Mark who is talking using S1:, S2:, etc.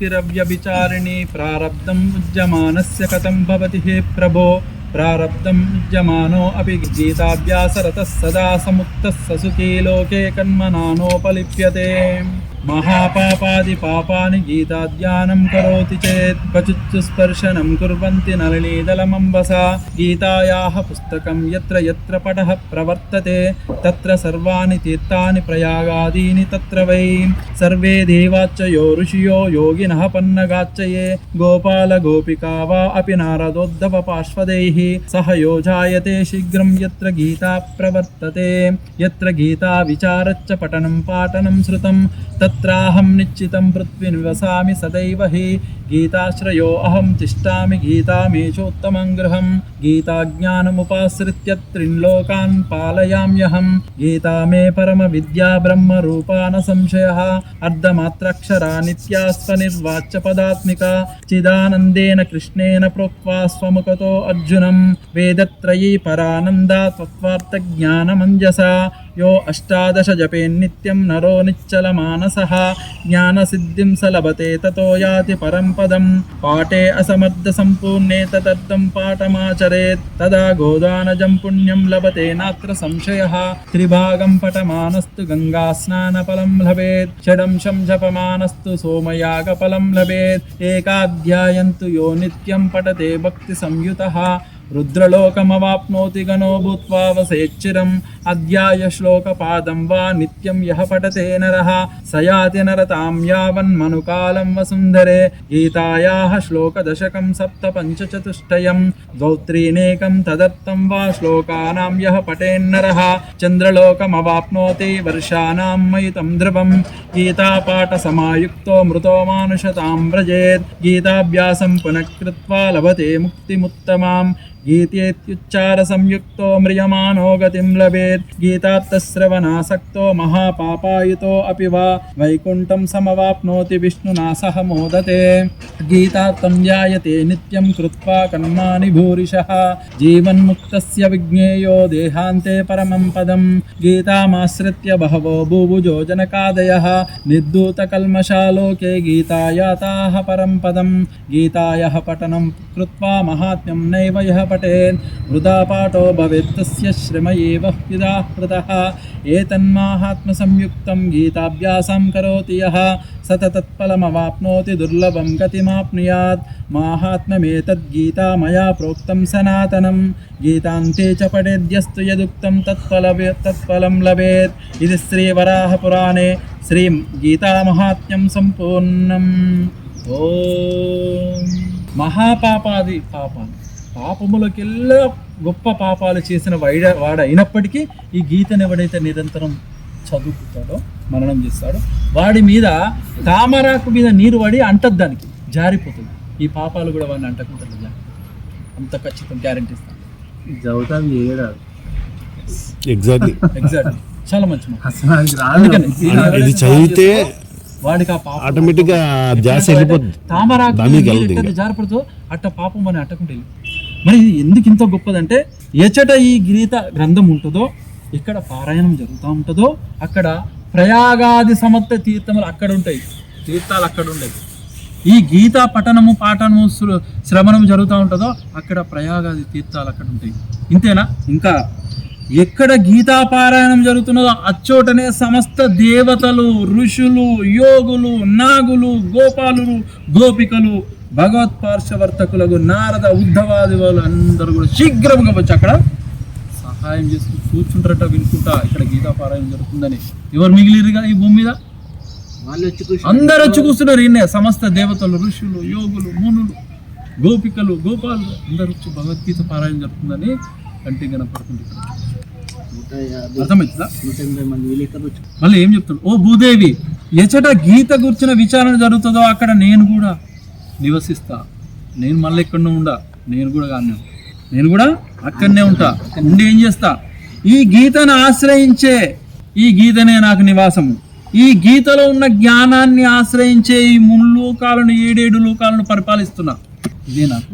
S1: भक्तिरव्यभिचारिणी प्रारब्धम् उज्यमानस्य कथं भवति हे प्रभो प्रारब्धम् उज्यमानो अपि गीताभ्यासरतः सदा समुक्तः स सुखी लोके कन्मनानोपलिप्यते మహాపాపాది పాపాని గీతాధ్యానం కరోతి చేత్ క్వచిత్తు స్పర్శనం కుర్వంతి నలనీదలమంబస గీతాయాః పుస్తకం యత్ర యత్ర పటః ప్రవర్తతే తత్ర సర్వాణి తీర్థాని ప్రయాగాదీని తత్ర వై. సర్వే దేవాచ్చ ఋషియో యోగిన పన్నగాచ్చయే. గోపాల గోపికా వా అపి నారదోద్ధవ పార్శ్వదైః సహ యోజాయతే శీఘ్రం యత్ర గీతా ప్రవర్తతే. యత్ర గీతా విచారచ్చ పఠనం పాఠనం శ్రుతం తత్ తత్రాహం నిశ్చితం పృథ్వీ నివసామి సదైవ హి గీతాశ్రయో అహం తిష్టామి గీతామేచోత్తమం గృహం గీతాజ్ఞానముపాశ్రిత్య త్రిన్లోకాన్ పాలయామ్యహం గీతా మే పరమ విద్యా బ్రహ్మ రూపాన సంశయ అర్ధమాత్రక్షరా నిత్యాస్వ నిర్వాచ్య పదాత్మిక చిదానందేన కృష్ణేన ప్రోక్వా స్వముఖతో అర్జునం వేదత్రయీ పరానంద త్వత్వార్థ జ్ఞానమంజస యో అష్టాదశ జపేన్నిత్యం నరో నిచ్చల మానస జ్ఞానసిద్ధిం స లభతే తతో యాతి పరం పదం పాఠే అసమర్థ సంపూర్ణే తదర్థం పాఠమాచర पाठमाचरेत् तदा गोदानजं पुण्यं लभते नात्र संशयः त्रिभागं पठमानस्तु गङ्गास्नानफलं लभेत् षडंशं जपमानस्तु सोमयागफलं लभेत् एकाध्यायन्तु यो नित्यं पठते भक्तिसंयुतः రుద్రలోకమవాప్నోతి గణో భూత్వావసేచ్చిరం అధ్యాయ శ్లోకపాదం వా నిత్యం యహ పఠతే నర. సయాతి నరతాం యావన్మనుకాలం వసుంధరే. గీతాయా శ్లోకదశకం సప్త పంచచతుష్టయం. ద్వౌత్రీనేకం తదర్థం వా శ్లోకానాం యహ పఠేన్నర చంద్రలోకమవాప్నోతి వర్షానాం మయుతం ధ్రువం గీతాపాఠసమాయుక్తో మృతో మానుషతాం వ్రజేత్. గీతాభ్యాసం పునఃకృత్వా లభతే ముక్తిముత్తమాం. గీతేత్యుచ్చార సంయుక్తో మ్రియమానో గతిం లభేత్ గీతాత్తశ్రవణాసక్తో మహాపాపాయుతో అపి వా వైకుంఠం సమవాప్నోతి విష్ణునా సహ మోదతే గీతార్థం జాయతే నిత్యం కృత్వా కర్మాణి భూరిశ జీవన్ముక్తస్య విజ్ఞేయో దేహాంతే పరమం పదం గీతామాశ్రిత్య బహవో భూభుజో జనకాదయ నిర్దూతకల్మశాలోకే గీతాయాతాహ పరం పదం గీతాయ పఠనం కృత్వా మహాత్మ్యం నైవ पठेन् वृथा पाठो भवेत् तस्य श्रम एव विदाहृतः एतन्माहात्म्यसंयुक्तं गीताभ्यासं करोति यः सततत्फलमवाप्नोति दुर्लभं गतिमाप्नुयात् माहात्म्यमेतद्गीता मया प्रोक्तं सनातनं गीतान्ते च पठेद्यस्तु यदुक्तं तत्फल तत्फलं लभेत् इति श्रीवराहपुराणे श्रीं गीतामहात्म्यं सम्पूर्णम् ఓం మహాపాపాది పాపాలు పాపములకెల్లా గొప్ప పాపాలు చేసిన వైడ వాడ అయినప్పటికీ ఈ గీతను ఎవడైతే నిరంతరం చదువుకుంటాడో మననం చేస్తాడో వాడి మీద తామరాకు మీద నీరు పడి అంటది దానికి జారిపోతుంది. ఈ పాపాలు కూడా వాడిని అంటకుంటారు అంత ఖచ్చితం గ్యారంటీ ఇస్తాను
S2: చదువుతాం
S3: ఎగ్జాక్ట్లీ
S1: చాలా మంచి
S2: అసలు
S3: ఇది చదివితే
S1: వాడికి ఆ పాపం
S3: వెళ్ళిపోతుంది
S1: తామరాకు జారిపడుతో అట్ట పాపం అని అట్టకుంటే మరి ఇది ఎందుకు ఇంత గొప్పదంటే ఎచ్చట ఈ గీత గ్రంథం ఉంటుందో ఇక్కడ పారాయణం జరుగుతూ ఉంటుందో అక్కడ ప్రయాగాది సమర్థ తీర్థములు అక్కడ ఉంటాయి తీర్థాలు అక్కడ ఉంటాయి ఈ గీత పఠనము పాఠనము శ్ర- శ్రవణం జరుగుతూ ఉంటుందో అక్కడ ప్రయాగాది తీర్థాలు అక్కడ ఉంటాయి ఇంతేనా? ఇంకా ఎక్కడ గీతా పారాయణం జరుగుతున్నదో అచ్చోటనే సమస్త దేవతలు ఋషులు యోగులు నాగులు గోపాలులు గోపికలు భగవత్ పార్శ్వవర్తకులకు నారద ఉద్ధవాది వాళ్ళు అందరూ కూడా శీఘ్రంగా వచ్చి అక్కడ సహాయం చేస్తూ కూర్చుంటారట వినుకుంటా. ఇక్కడ గీతా పారాయణం జరుగుతుందని. ఎవరు మిగిలిరుగా ఈ భూమి మీద? అందరు వచ్చి కూర్చున్నారు ఈయనే సమస్త దేవతలు ఋషులు యోగులు మునులు గోపికలు గోపాలు అందరు వచ్చి భగవద్గీత పారాయణం జరుగుతుందని కంటి కనపడుతుంది అర్థమవుతుందా మళ్ళీ ఏం చెప్తాడు ఓ భూదేవి ఎచట గీత గుర్చిన విచారణ జరుగుతుందో అక్కడ నేను కూడా నివసిస్తా. నేను మళ్ళీ ఎక్కడో ఉండా. నేను కూడా కానీ నేను కూడా అక్కడనే ఉంటా. ఉండి ఏం చేస్తా? ఈ గీతను ఆశ్రయించే ఈ గీతనే నాకు నివాసము. ఈ గీతలో ఉన్న జ్ఞానాన్ని ఆశ్రయించే ఈ ముల్లోకాలను ఏడేడు లోకాలను పరిపాలిస్తున్నా. ఇదే నాకు.